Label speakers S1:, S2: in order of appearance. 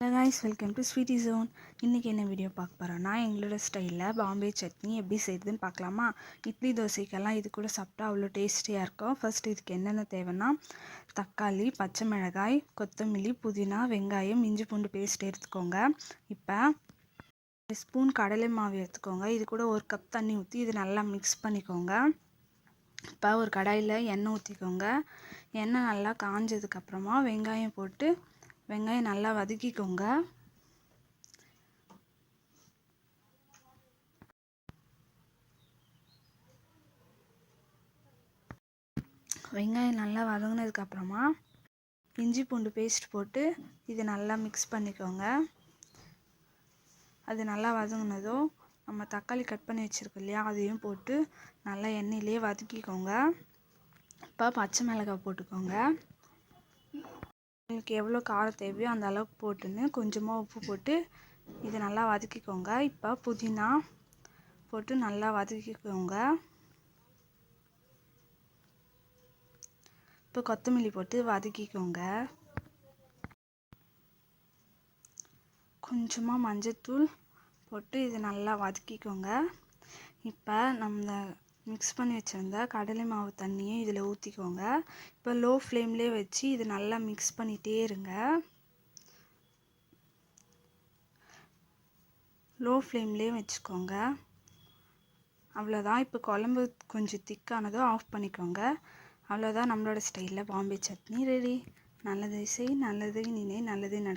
S1: Hello guys welcome to Sweety Jone இன்றைக்கி என்ன video பார்க்க போகிறோன்னா எங்களோட ஸ்டைலில் பாம்பே சட்னி எப்படி செய்யுதுன்னு பார்க்கலாமா? இட்லி தோசைக்கெல்லாம் இது கூட சாப்பிட்டா அவ்வளோ டேஸ்டியாக இருக்கும். ஃபர்ஸ்ட் இதுக்கு என்னென்ன தேவைன்னா தக்காளி பச்சை மிளகாய் கொத்தமல்லி புதினா வெங்காயம் இஞ்சி பூண்டு பேஸ்ட் எடுத்துக்கோங்க. இப்போ ஸ்பூன் கடலை மாவு எடுத்துக்கோங்க. இது கூட ஒரு கப் தண்ணி ஊற்றி இது நல்லா மிக்ஸ் பண்ணிக்கோங்க. இப்போ ஒரு கடாயில் எண்ணெய் ஊற்றிக்கோங்க எண்ணெய் நல்லா காஞ்சதுக்கப்புறமா வெங்காயம் போட்டு வெங்காயம் நல்லா வதக்கிக்கோங்க. வெங்காயம் நல்லா வதங்கினதுக்கப்புறமா இஞ்சி பூண்டு பேஸ்ட் போட்டு இது நல்லா மிக்ஸ் பண்ணிக்கோங்க. அது நல்லா வதங்கினதும் நம்ம தக்காளி கட் பண்ணி வச்சுருக்கோம் இல்லையா அதையும் போட்டு நல்லா எண்ணெயிலே வதக்கிக்கோங்க. இப்போ பச்சை மிளகாய் போட்டுக்கோங்க. உங்களுக்கு எவ்வளோ காரம் தேவையோ அந்த அளவுக்கு போட்டுன்னு கொஞ்சமாக உப்பு போட்டு இதை நல்லா வதக்கிக்கோங்க. இப்போ புதினா போட்டு நல்லா வதக்கிக்கோங்க. இப்போ கொத்தமல்லி போட்டு வதக்கிக்கோங்க. கொஞ்சமாக மஞ்சத்தூள் போட்டு இதை நல்லா வதக்கிக்கோங்க. இப்போ நம்ம மிக்ஸ் பண்ணி வச்சுருந்த கடலை மாவு தண்ணியை இதில் ஊற்றிக்கோங்க இப்போ லோ ஃப்ளேம்லேயே வச்சு இது நல்லா மிக்ஸ் பண்ணிகிட்டே இருங்க. லோ ஃப்ளேம்லேயே வச்சுக்கோங்க. அவ்வளோதான் இப்போ குழம்பு கொஞ்சம் திக்கானதும் ஆஃப் பண்ணிக்கோங்க. அவ்வளோதான் நம்மளோட ஸ்டைலில் பாம்பே சட்னி ரெடி நல்லதை செய் நல்லதை நினை நல்லதே நட